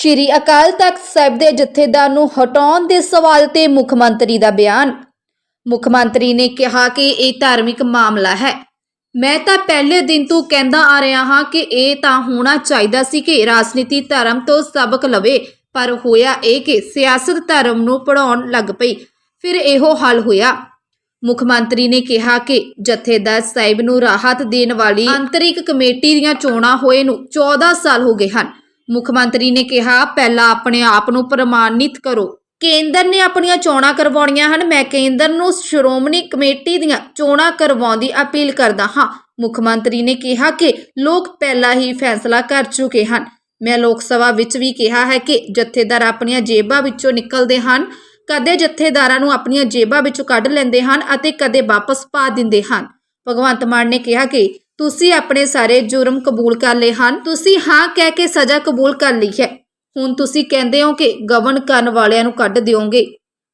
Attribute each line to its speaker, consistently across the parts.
Speaker 1: ਸ਼੍ਰੀ ਅਕਾਲ ਤਖਤ ਸਾਹਿਬ ਦੇ ਜਥੇਦਾਰ ਨੂੰ ਹਟਾਉਣ ਦੇ ਸਵਾਲ ਤੇ ਮੁੱਖ ਮੰਤਰੀ ਦਾ ਬਿਆਨ। ਮੁੱਖ ਮੰਤਰੀ ਨੇ ਕਿਹਾ ਕਿ ਇਹ ਧਾਰਮਿਕ ਮਾਮਲਾ ਹੈ। ਮੈਂ ਤਾਂ ਪਹਿਲੇ ਦਿਨ ਤੋਂ ਕਹਿੰਦਾ ਆ ਰਿਹਾ ਹਾਂ ਕਿ ਇਹ ਤਾਂ ਹੋਣਾ ਚਾਹੀਦਾ ਸੀ ਕਿ ਰਾਜਨੀਤੀ ਧਰਮ ਤੋਂ ਸਬਕ ਲਵੇ, ਪਰ ਹੋਇਆ ਇਹ ਕਿ ਸਿਆਸਤ ਧਰਮ ਨੂੰ ਪੜਾਉਣ ਲੱਗ ਪਈ, ਫਿਰ ਇਹੋ ਹੱਲ ਹੋਇਆ। ਮੁੱਖ ਮੰਤਰੀ ਨੇ ਕਿਹਾ ਕਿ ਜਥੇਦਾਰ ਸਾਹਿਬ ਨੂੰ ਰਾਹਤ ਦੇਣ ਵਾਲੀ ਅੰਤਰਿਕ ਕਮੇਟੀ ਦੀਆਂ ਚੋਣਾਂ ਹੋਏ ਨੂੰ 14 ਸਾਲ ਹੋ ਗਏ ਹਨ। ਮੁੱਖ ਮੰਤਰੀ ਨੇ ਕਿਹਾ, ਪਹਿਲਾਂ ਆਪਣੇ ਆਪ ਨੂੰ ਪ੍ਰਮਾਣਿਤ ਕਰੋ। ਕੇਂਦਰ ਨੇ ਆਪਣੀਆਂ ਚੋਣਾਂ ਕਰਵਾਉਣੀਆਂ ਹਨ। ਮੈਂ ਕੇਂਦਰ ਨੂੰ ਸ਼੍ਰੋਮਣੀ ਕਮੇਟੀ ਦੀਆਂ ਚੋਣਾਂ ਕਰਵਾਉਣ ਦੀ ਅਪੀਲ ਕਰਦਾ ਹਾਂ। ਮੁੱਖ ਮੰਤਰੀ ਨੇ ਕਿਹਾ ਕਿ ਲੋਕ ਪਹਿਲਾਂ ਹੀ ਫੈਸਲਾ ਕਰ ਚੁੱਕੇ ਹਨ। ਮੈਂ ਲੋਕ ਸਭਾ ਵਿੱਚ ਵੀ ਕਿਹਾ ਹੈ ਕਿ ਜਥੇਦਾਰ ਆਪਣੀਆਂ ਜੇਬਾਂ ਵਿੱਚੋਂ ਨਿਕਲਦੇ ਹਨ, ਕਦੇ ਜਥੇਦਾਰਾਂ ਨੂੰ ਆਪਣੀਆਂ ਜੇਬਾਂ ਵਿੱਚੋਂ ਕੱਢ ਲੈਂਦੇ ਹਨ ਅਤੇ ਕਦੇ ਵਾਪਸ ਪਾ ਦਿੰਦੇ ਹਨ। ਭਗਵੰਤ ਮਾਨ ਨੇ ਕਿਹਾ ਕਿ ਤੁਸੀਂ ਆਪਣੇ ਸਾਰੇ ਜੁਰਮ ਕਬੂਲ ਕਰ ਲਏ ਹਨ। ਤੁਸੀਂ ਹਾਂ ਕਹਿ ਕੇ ਸਜ਼ਾ ਕਬੂਲ ਕਰ ਲਈ ਹੈ। ਹੁਣ ਤੁਸੀਂ ਕਹਿੰਦੇ ਹੋ ਕਿ ਗਵਨ ਕਰਨ ਵਾਲਿਆਂ ਨੂੰ ਕੱਢ ਦਿਓਗੇ।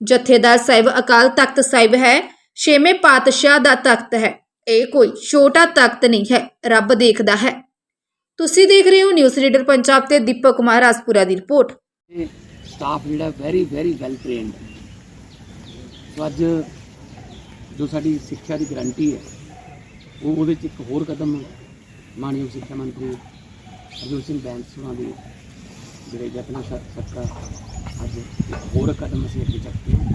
Speaker 1: ਜਥੇਦਾਰ ਸਾਹਿਬ, ਅਕਾਲ ਤਖਤ ਸਾਹਿਬ ਹੈ। ਛੇਵੇਂ ਪਾਤਸ਼ਾਹ ਦਾ ਤਖਤ ਹੈ। ਇਹ ਕੋਈ ਛੋਟਾ ਤਖਤ ਨਹੀਂ ਹੈ। ਰੱਬ ਦੇਖਦਾ ਹੈ। ਤੁਸੀਂ ਦੇਖ ਰਹੇ ਹੋ ਨਿਊਜ਼ ਰੀਡਰ ਪੰਜਾਬ ਤੇ ਦੀਪਕ ਕੁਮਾਰ ਰਾਜਪੁਰਾ ਦੀ ਰਿਪੋਰਟ।
Speaker 2: ਸਟਾਫ ਜਿਹੜਾ very very well trained so ਅੱਜ ਜੋ ਸਾਡੀ ਸਿੱਖਿਆ ਦੀ ਗਾਰੰਟੀ ਹੈ ਉਹ ਉਹਦੇ 'ਚ ਇੱਕ ਹੋਰ ਕਦਮ ਮਾਨਯੋਗ ਸਿੱਖਿਆ ਮੰਤਰੀ ਹਰਜੋਤ ਸਿੰਘ ਬੈਂਸ ਹੋਣਾ ਦੇ, ਜਿਹੜੇ ਕਿ ਸਦਕਾ ਅੱਜ ਇੱਕ ਹੋਰ ਕਦਮ ਅਸੀਂ ਅੱਗੇ ਚੱਕਦੇ ਹਾਂ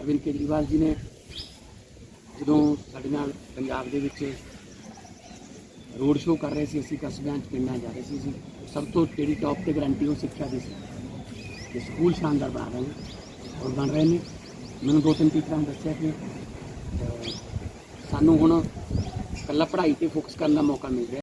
Speaker 2: ਅਰਵਿੰਦ ਕੇਜਰੀਵਾਲ ਜੀ ਨੇ ਜਦੋਂ ਸਾਡੇ ਨਾਲ ਪੰਜਾਬ ਦੇ ਵਿੱਚ ਰੋਡ ਸ਼ੋਅ ਕਰ ਰਹੇ ਸੀ, ਅਸੀਂ ਕਸਬਿਆਂ 'ਚ ਪਿੰਡਾਂ ਜਾ ਰਹੇ ਸੀ, ਅਸੀਂ ਸਭ ਤੋਂ ਜਿਹੜੀ ਟੌਪ ਤੇ ਗਰੰਟੀ ਉਹ ਸਿੱਖਿਆ ਦੀ ਸੀ ਕਿ ਸਕੂਲ ਸ਼ਾਨਦਾਰ ਬਣਾ ਰਹੇ ਨੇ ਔਰ ਬਣ ਰਹੇ ਨੇ। ਮੈਨੂੰ ਦੋ ਤਿੰਨ ਟੀਚਰਾਂ ਨੇ ਦੱਸਿਆ ਕਿ ਸਾਨੂੰ ਹੁਣ ਇਕੱਲਾ ਪੜ੍ਹਾਈ ਤੇ ਫੋਕਸ ਕਰਨ ਦਾ ਮੌਕਾ ਮਿਲ ਰਿਹਾ।